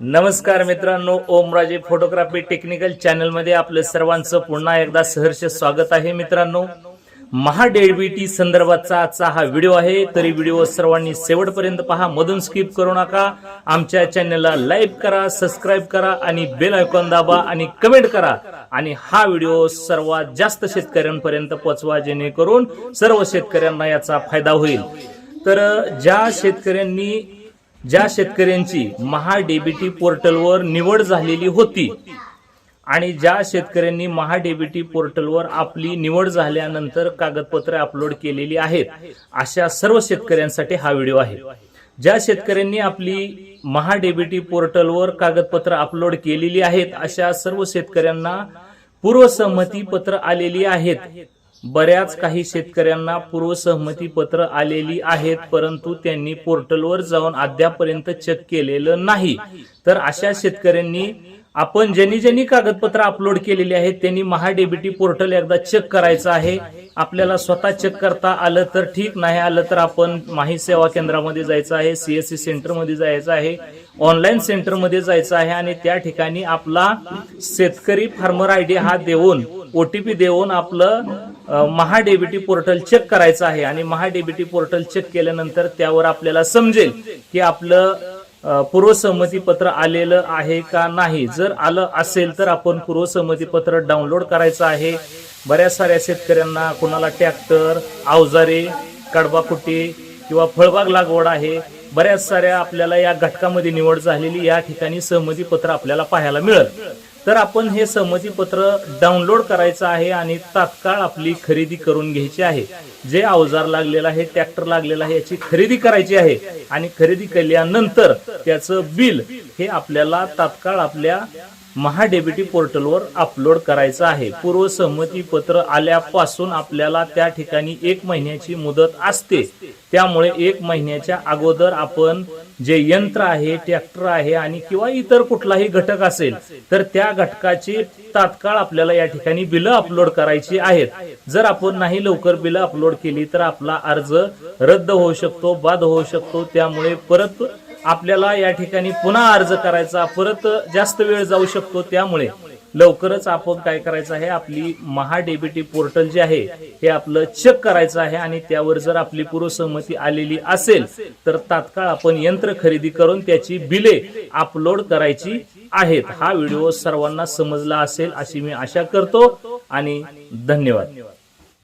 नमस्कार मित्रांनो Omraje photography technical चॅनलमध्ये आपलं सर्वांचं पुन्हा एकदा सहर्ष स्वागत आहे मित्रांनो. महाडेबीटी संदर्भाचा आजचा हा व्हिडिओ आहे तरी व्हिडिओ सर्वांनी शेवटपर्यंत पहा मधून स्किप करू नका. आमच्या चॅनलला लाईक करा सबस्क्राईब करा आणि बेल आयकॉन दाबा आणि कमेंट करा. आणि हा व्हिडिओ सर्वात जास्त शेतकऱ्यांपर्यंत पोचवा जेणेकरून सर्व शेतकऱ्यांना याचा फायदा होईल. तर ज्या शेतकऱ्यांनी ज्या शेतकऱ्यांची महाडेबिटी पोर्टलवर निवड झालेली होती आणि ज्या शेतकऱ्यांनी महाडेबिटी पोर्टलवर आपली निवड झाल्यानंतर कागदपत्रे अपलोड केलेली आहेत अशा सर्व शेतकऱ्यांसाठी हा व्हिडिओ आहे. ज्या शेतकऱ्यांनी आपली महाडेबिटी पोर्टलवर कागदपत्र अपलोड केलेली आहेत अशा सर्व शेतकऱ्यांना पूर्वसहमती पत्र आलेली आहेत. बऱ्याच काही शेतकऱ्यांना पूर्वसहमती पत्र आलेली आहेत परंतु त्यांनी पोर्टलवर जाऊन अद्यापर्यंत चेक केलेलं नाही. तर अशा शेतकऱ्यांनी आपण ज्यांनी ज्यांनी कागदपत्र अपलोड केलेली आहेत त्यांनी महाडेबिटी पोर्टल एकदा चेक करायचं आहे. आपल्याला स्वतः चेक करता आलं तर ठीक नाही आलं तर आपण माहिती सेवा केंद्रामध्ये जायचं आहे सीएससी सेंटरमध्ये जायचं आहे ऑनलाईन सेंटरमध्ये जायचं आहे आणि त्या ठिकाणी आपला शेतकरी फार्मर आय डी हा देऊन ओटीपी देऊन आपलं महाडेबिटी पोर्टल चेक करायचं आहे आणि महाडेबिटी पोर्टल चेक केल्यानंतर त्यावर आपल्याला समजेल की आपलं अ, पूर्वसहमती पत्र आलेलं आहे का नाही. जर आलं असेल तर आपण पूर्वसहमती पत्र डाउनलोड करायचं आहे. बऱ्याच साऱ्या शेतकऱ्यांना कोणाला ट्रॅक्टर अवजारे कडबाकुटी किंवा फळबाग लागवड आहे बऱ्याच साऱ्या आपल्याला या घटकामध्ये निवड झालेली या ठिकाणी सहमती पत्र आपल्याला पाहायला मिळेल. तर आपण हे सहमती पत्र डाउनलोड करायचं आहे आणि तात्काळ आपली खरेदी करून घ्यायची आहे. जे अवजार लागलेलं आहे ट्रॅक्टर लागलेला आहे याची खरेदी करायची आहे आणि खरेदी केल्यानंतर त्याचं बिल हे आपल्याला तात्काळ आपल्या महाडेबिटी पोर्टलवर अपलोड करायचं आहे. पूर्वसहमती पत्र आल्यापासून आपल्याला त्या ठिकाणी एक महिन्याची मुदत असते. त्यामुळे एक महिन्याच्या अगोदर आपण जे यंत्र आहे ट्रॅक्टर आहे आणि किंवा इतर कुठलाही घटक असेल तर त्या घटकाची तात्काळ आपल्याला या ठिकाणी बिलं अपलोड करायची आहेत. जर आपण नाही लवकर बिलं अपलोड केली तर आपला अर्ज रद्द होऊ शकतो बाद होऊ शकतो. त्यामुळे परत आपल्याला या ठिकाणी पुन्हा अर्ज करायचा परत जास्त वेळ जाऊ शकतो. त्यामुळे लवकरच आपण काय करायचं आहे आपली महाडेबिटी पोर्टल जे आहे हे आपलं चेक करायचं आहे आणि त्यावर जर आपली पूर्वसहमती आलेली असेल तर तात्काळ आपण यंत्र खरेदी करून त्याची बिले अपलोड करायची आहेत. हा व्हिडिओ सर्वांना समजला असेल अशी मी आशा करतो आणि धन्यवाद.